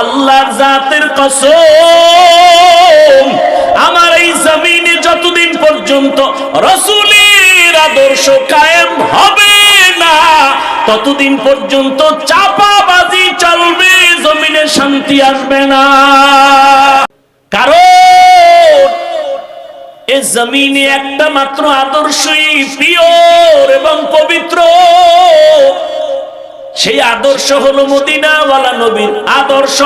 আল্লাহর জাতের কসম, আমার এই জমিনে যতদিন পর্যন্ত রসুলের আদর্শ কায়েম হবে না, ততদিন পর্যন্ত চাপাবাজি চলবে, জমিনে শান্তি আসবে না। কারণ এ জমিনে একটা মাত্র আদর্শই পিওর এবং পবিত্র। সেই আদর্শ হলো মদিনাওয়ালা নবীর আদর্শ।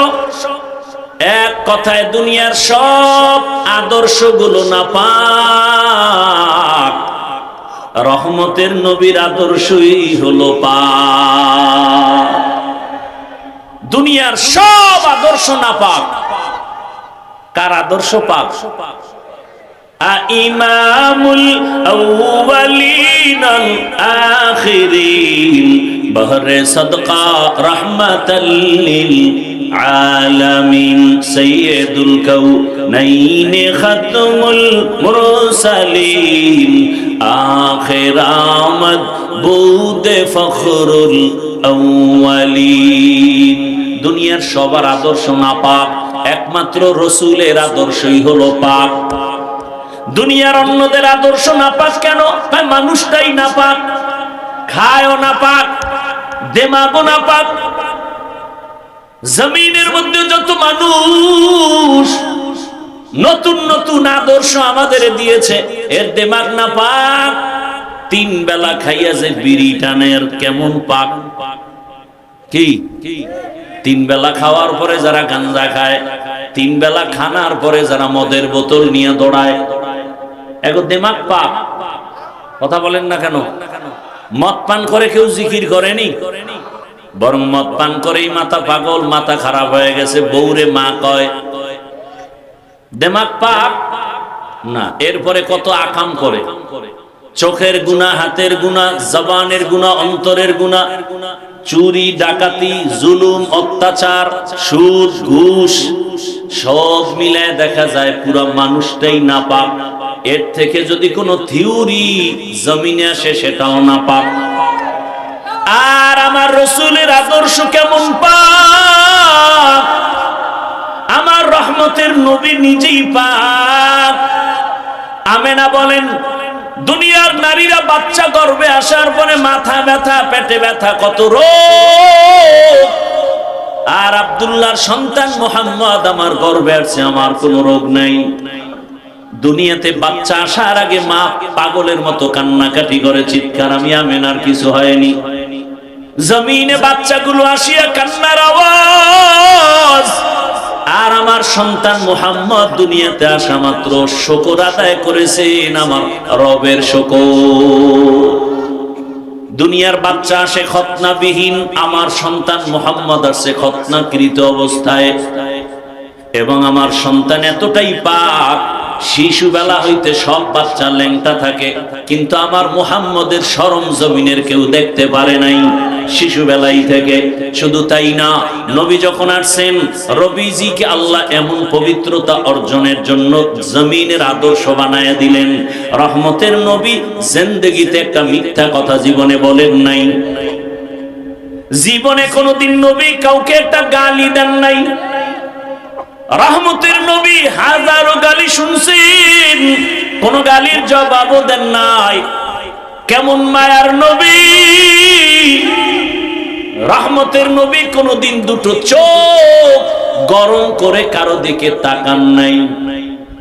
এক কথায় দুনিয়ার সব আদর্শগুলো না পাক রহমতের নবীর আদর্শই হলো পাক। দুনিয়ার সব আদর্শ না পাক কার আদর্শ পাক? ইমামুল আউয়ালিন আখিরিন। বহরে সদকা রহমাতাল লিল আলামিন। সাইয়্যিদুল কাউনাইন খাতমুল মুরসালিন। আখির আমদ বুদ ফখরুল আউয়ালিন। দুনিয়ার সবার আদর্শ না পাক একমাত্র রসুলের আদর্শই হলো পাক। দুনিয়ার অন্যদের আদর্শ না পাক কেন? তাই মানুষটাই না পাক খায়ও না পাক দেমাগও না পাক জমিনের মধ্যে যত মানুষ নতুন নতুন আদর্শ আমাদের দিয়েছে, এর দেমাগ না পাক তিন বেলা খাইয়া যে বিড়ি টানের কেমন পাক? কি? তিন বেলা খাওয়ার পরে যারা গাঞ্জা খায়, তিন বেলা খানার পরে যারা মদের বোতল নিয়ে দৌড়ায় এখন দেমাগ পাক কথা বলেন না কেন? মদ পান করে কেউ জিকির করেনি? বরং মদ পান করেই মাথা পাগল, মাথা খারাপ হয়ে গেছে বৌরে মা কয়। দেমাগ পাক না, এরপরে কত আকাম করে। চোখের গুণা, হাতের গুণা, জবানের গুণা, অন্তরের গুণা, চুরি, ডাকাতি, জুলুম, অত্যাচার, সুদ, ঘুষ, সব মিলায় দেখা যায় পুরো মানুষটাই না পাক এর থেকে যদি কোনো থিওরি জমিনে আসে সেটাও না পাক। আর আমার রসুলের আদর্শ কেমন পাক? আমার রহমতের নবী নিজেই পাক। আমেনা বলেন, দুনিয়ার নারীরা বাচ্চা গর্বে আসার পরে মাথা ব্যথা, পেটে ব্যথা, কত রোগ। আর আব্দুল্লাহর সন্তান মোহাম্মদ আমার গর্বে আছে আমার কোনো রোগ নাই। দুনিয়াতে বাচ্চা আসার আগে মা পাগলের মতো কান্নাকাটি করে, চিৎকার, আমি আমেনার কিছু হয়নি। জমিনে বাচ্চাগুলো আসিয়া কান্নার আওয়াজ। আর আমার সন্তান মোহাম্মদ দুনিয়াতে আসা মাত্র শকর আদায় করেছেন আমার রবের শকর। দুনিয়ার বাচ্চা আসে খতনাবিহীন, আমার সন্তান মোহাম্মদ আসে খতনাকৃত অবস্থায়। এবং আমার সন্তান এতটাই পাক শিশুবেলা হইতে সব বাচ্চা ল্যাংটা থাকে, কিন্তু আমার মুহাম্মদের সরম জমিনের কেউ দেখতে পারে নাই। শিশুবেলাই থেকে শুধু তাই না, নবী যখন আসছেন, রবিজিকে আল্লাহ এমন পবিত্রতা অর্জনের জন্য জমিনের আদর্শ বানায় দিলেন। রহমতের নবী জেন্দেগিতে একটা মিথ্যা কথা জীবনে বলেন নাই। জীবনে কোনোদিন নবী কাউকে একটা গালি দেন নাই। রহমতের নবী হাজারো গালি শুনছেন, কোন গালির জবাবও দেন নাই। কেমন মায়ার নবী? রহমতের নবী কোনদিন দুটো চোখ গরম করে কারও দিকে তাকান নাই।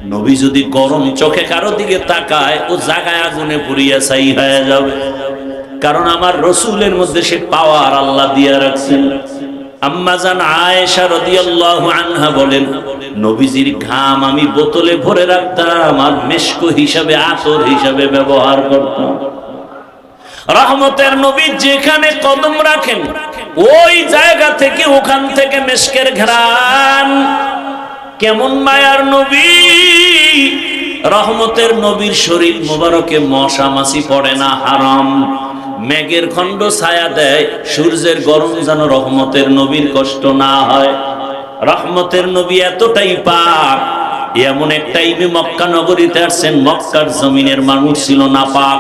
নবী যদি গরম চোখে কারও দিকে তাকায়, ও জাগায় আগুনে পুড়িয়া ছাই হয়ে যাবে। কারণ আমার রসুলের মধ্যে সে পাওয়ার আল্লাহ দিয়ে রাখছেন। আম্মাজান আয়েশা রাদিয়াল্লাহু আনহা বলেন, নবীজির ঘাম আমি বোতলে ভরে রাখতাম হিসাবে হিসাবে ব্যবহার রহমতের নবী যেখানে কদম রাখেন, ওই জায়গা থেকে, ওখান থেকে মেশকের ঘ্রাণ। কেমন মায়ার নবী! রহমতের নবীর শরীর মোবারকে মশা পড়ে না, হারাম। মেঘের খণ্ড ছায়া দেয়, সূর্যের গরম যেন রহমতের নবীর কষ্ট না হয়। রহমতের নবী এতটাই পাক, এমন এক টাইমে মক্কা নগরীতে আসছেন, মক্কার জমিনের মানুষ ছিল না পাক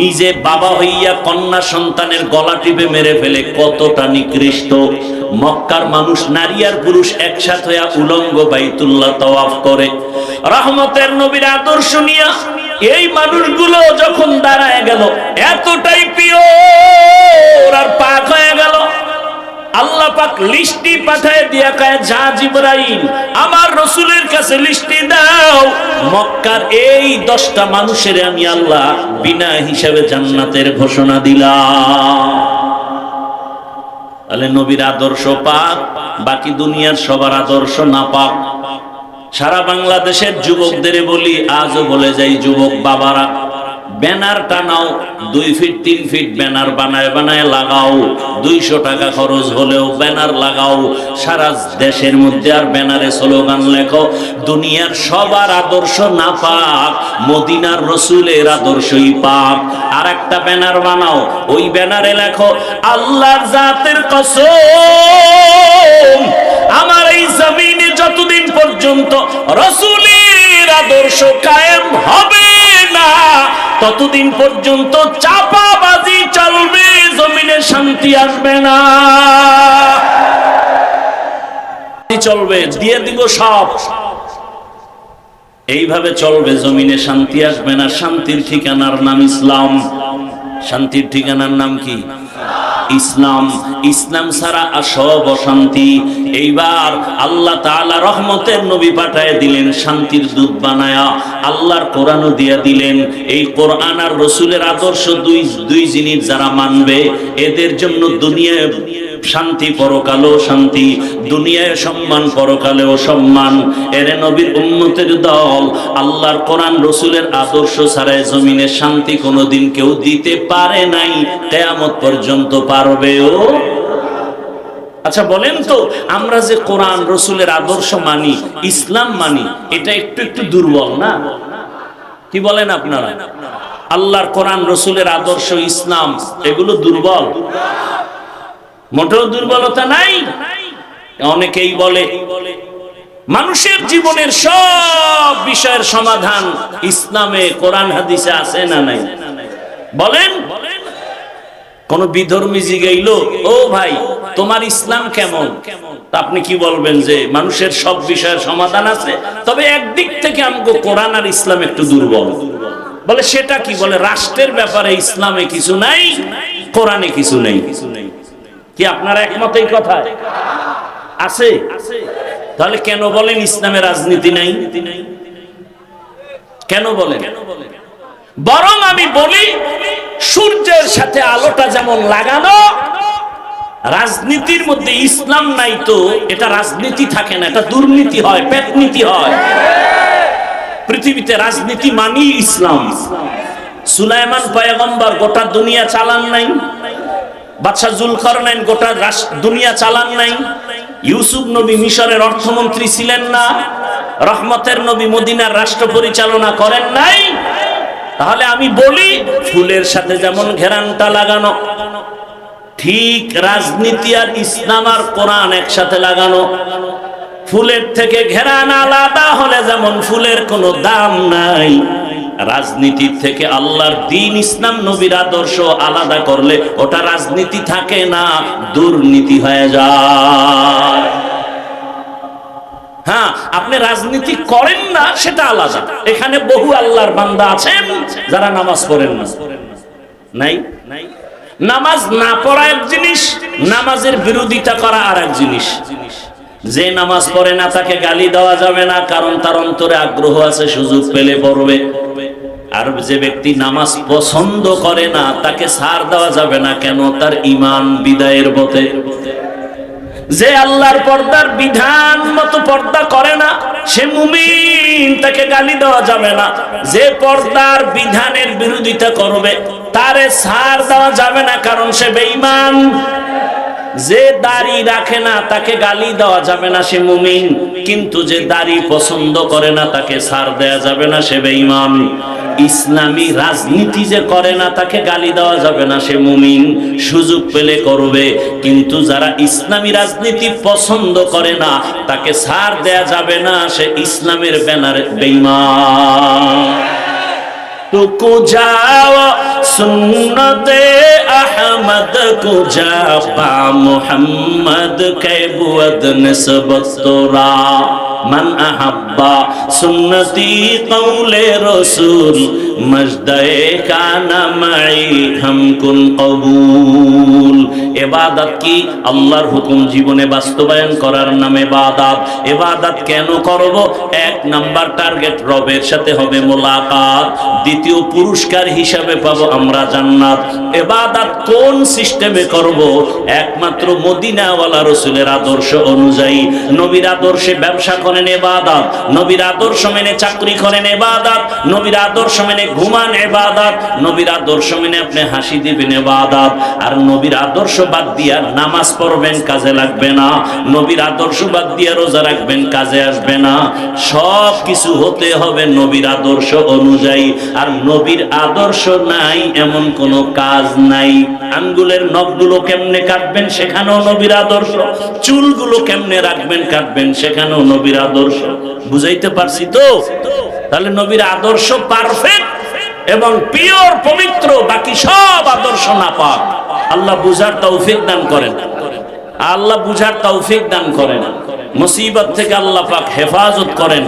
নিজে বাবা হইয়া কন্যা সন্তানের গলা টিপে মেরে ফেলে, কতটা নিকৃষ্ট। মক্কার মানুষ, নারী আর পুরুষ একসাথে উলঙ্গ বাইতুল্লাহ তওয়াফ করে। রহমতের নবীর আদর্শ নিয়া এই মানুষগুলো যখন দাঁড়ায় গেল, এতটাই পিওর আর পাক হয়ে গেল। আল্লাহ পাক লিস্টি পাঠায় দিয়া কয়, যা জিব্রাইল, আমার রসুলের কাছে লিস্টি দাও। মক্কার এই দশটা মানুষের আমি আল্লাহ বিনা হিসাবে জান্নাতের ঘোষণা দিলাম। তাহলে নবীর আদর্শ পাক, বাকি দুনিয়ার সবার আদর্শ না পাক সারা বাংলাদেশের যুবকদের বলি, আজও বলে যাই যুবক বাবারা, ব্যানার টানাও, দুই ফিট, তিন ফিট ব্যানার বানায় বানায় লাগাও, দুইশো টাকা খরচ হলেও ব্যানার লাগাও। সারা দেশের মধ্যে আর ব্যানারে স্লোগান লেখো, দুনিয়ার সবার আদর্শ না পাক, মদিনার রসুলের আদর্শই পাক। আর একটা ব্যানার বানাও, ওই ব্যানারে লেখো, আল্লাহর জাতের কসম, আমার এই জমিনে যতদিন পর্যন্ত রসুলের আদর্শ কায়েম হবে না, ততদিন পর্যন্ত চাপাবাজি চলবে, জমিনে শান্তি আসবে না। চলবে, দিয়ে দিব সব। এইভাবে চলবে, জমিনে শান্তি আসবে না, শান্তির ঠিকানার নাম ইসলাম। শান্তির ঠিকানার নাম কি? ইসলাম ইসলাম ছাড়া আর অশান্তি। এইবার আল্লাহ তাআলা রহমতের নবী পাঠায় দিলেন, শান্তির দুধ বানায়া আল্লাহর কোরআনও দিয়া দিলেন। এই কোরআন আর রসুলের আদর্শ দুই দুই জিনিস যারা মানবে, এদের জন্য দুনিয়ায় শান্তি পরকালেও শান্তি, দুনিয়ায় সম্মান পরকালেও সম্মান। এরে নবীর উন্নতের দল, আল্লাহর কোরআন, রসুলের আদর্শ ছাড়াই জমিনে শান্তি কোনোদিন কেউ দিতে পারে নাই। কেয়ামত পর্যন্ত পারবেও আচ্ছা বলেন তো, আমরা যে কোরআন, রসুলের আদর্শ মানি, ইসলাম মানি, এটা একটু একটু দুর্বল না? কি বলেন আপনারা? আল্লাহর কোরআন, রসুলের আদর্শ, ইসলাম, এগুলো দুর্বল? মোটেও দুর্বলতা নাই। অনেকেই বলে, মানুষের জীবনের সব বিষয়ের সমাধান ইসলামে কোরআন হাদিসে আছে না নাই? বলেন, কোন বিধর্মী জিগাইল ও ভাই, তোমার ইসলাম কেমন? তা আপনি কি বলবেন যে, মানুষের সব বিষয়ের সমাধান আছে, তবে একদিক থেকে আমাকে কোরআন আর ইসলাম একটু দুর্বল। বলে, সেটা কি? বলে, রাষ্ট্রের ব্যাপারে ইসলামে কিছু নাই, কোরআনে কিছু নেই। কি আপনারা একমত এই কথায়? আছে? তাহলে কেন বলেন ইসলামে রাজনীতি নাই? কেন বলেন? বরং আমি বলি, সূর্যের সাথে আলোটা যেমন লাগানো, রাজনীতির মধ্যে ইসলাম নাই তো, এটা রাজনীতি থাকে না, এটা দুর্নীতি হয়, পেটনীতি হয়। পৃথিবীতে রাজনীতি মানি ইসলাম। সুলাইমান পয়গম্বর গোটা দুনিয়া চালান নাই। বাদশাহ জুলকারনাইন গোটা দুনিয়া চালান নাই। ইউসুফ নবী মিশরের অর্থমন্ত্রী ছিলেন না, রহমতের নবী মদিনার রাষ্ট্র পরিচালনা করেন নাই। তাহলে আমি বলি, ফুলের সাথে যেমন ঘেরানটা লাগানো, ঠিক রাজনীতি আর ইসলাম আর কোরআন একসাথে লাগানো। ফুলের থেকে ঘেরান আলাদা হলে যেমন ফুলের কোনো দাম নাই। রাজনীতির থেকে আল্লাহর দিন ইসলাম, নবীর আদর্শ আলাদা করলে ওটা রাজনীতি থাকে না, দুর্নীতি হয়ে যায়। হ্যাঁ আপনি রাজনীতি করেন না, সেটা আলাদা। এখানে বহু আল্লাহর বান্দা আছেন, যারা নামাজ না। নাই? নামাজ না পড়া এক জিনিস, নামাজের বিরোধিতা করা আর এক জিনিস। যে নামাজ পড়ে না, তাকে গালি দেওয়া যাবে না, কারণ তার অন্তরে আগ্রহ আছে, সুযোগ পেলে পড়বে। আর যে ব্যক্তি নামাজ পছন্দ করে না, তাকে সার দেওয়া যাবে না কেন? তার ইমান বিদায়ের পথে। যে আল্লাহর পর্দার বিধান মতো পর্দা করে না, সে মুমিন, তাকে গালি দেওয়া যাবে না। যে পর্দার বিধানের বিরোধিতা করবে, তারে সার দেওয়া যাবে না, কারণ সে বেঈমান। যে দাড়ি রাখে না, তাকে গালি দেওয়া যাবে না সে মুমিন। কিন্তু যে দাড়ি পছন্দ করে না, তাকে সার দেওয়া যাবে না সে বেঈমান। ইসলামী রাজনীতি যে করে না, তাকে গালি দেওয়া যাবে না সে মুমিন। সুযোগ পেলে করবে, কিন্তু যারা ইসলামী রাজনীতি পছন্দ করে না, তাকে সার দেয়া যাবে না সে ইসলামের ব্যানারে বেঈমান। کو جاؤ سنتے احمد کو جا پا محمد کے بود نسب تورا من احبا سنتی قول رسول মসদায় কানামাই হামকুন কবুল। এবাদত কি? আল্লাহর হুকুম জীবনে বাস্তবায়ন করার নামে বাদাত এবাদত কেন করব? এক নাম্বার টার্গেট, রবের সাথে হবে মোলাকাত। দ্বিতীয় পুরস্কার হিসাবে পাব আমরা জান্নাত। এবাদাত কোন সিস্টেমে করব? একমাত্র মদিনাওয়ালা রসুলের আদর্শ অনুযায়ী। নবীর আদর্শে ব্যবসা করেন এবাদাত। নবীর আদর্শ মেনে চাকরি করেন এবাদাত। নবীর আদর্শ মেনে ঘুমান এবাদত। নবীর আদর্শ মেনে আপনি হাসি দিবেন এবাদত। আর নবীর আদর্শ বাদ দিয়া নামাজ পড়বেন, কাজে লাগবে না। নবীর আদর্শ বাদ দিয়া রোজা রাখবেন, কাজে আসবে না। সব কিছু হতে হবে নবীর আদর্শ অনুযায়ী। আর নবীর আদর্শ নাই, এমন কোনো কাজ নাই। আঙ্গুলের নখগুলো কেমনে কাটবেন, সেখানেও নবীর আদর্শ। চুলগুলো কেমনে রাখবেন, কাটবেন, সেখানেও নবীর আদর্শ। বুঝাইতে পারছি তো? তাহলে নবীর আদর্শ পারফেক্ট এবং পিওর, পবিত্র, বাকি সব আদর্শ না পাক আল্লাহ বুঝার তৌফিক দান করেন। আল্লাহ বুঝার তৌফিক দান করেন। মুসিবত থেকে আল্লাহ পাক হেফাজত করেন।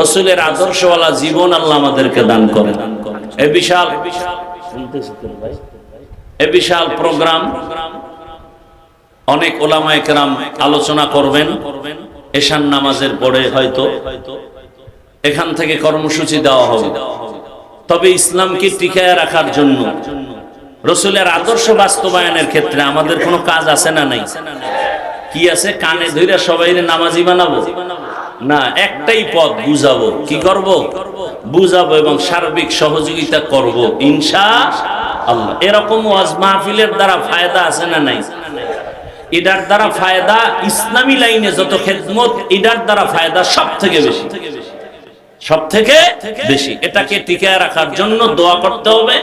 রসুলের আদর্শওয়ালা জীবন আল্লাহ আমাদেরকে দান করেন। এ বিশাল এ বিশাল প্রোগ্রাম। অনেক ওলামায়ে কেরাম আলোচনা করবেন। এশান নামাজের পরে হয়তো এখান থেকে কর্মসূচি দেওয়া হবে। তবে ইসলামকে টিকায় রাখার জন্য। রসুলের আদর্শ বাস্তবায়নের ক্ষেত্রে আমাদের কোনো কাজ আছে না নাই? কি আছে? কানে ধরে সবাই নামাজি বানাবো? না, একটাই পথ বুঝাবো। কি করব? বুঝাবো এবং সার্বিক সহযোগিতা করব, ইনশা আল্লাহ। এরকম ওয়াজ মাহফিলের দ্বারা ফায়দা আছে না নাই? এটার দ্বারা ফায়দা ইসলামী লাইনে যত খেদমত, এটার দ্বারা ফায়দা সব থেকে বেশি। সব থেকে বেশি। এটাকে টিকে রাখার জন্য দোয়া করতে হবে।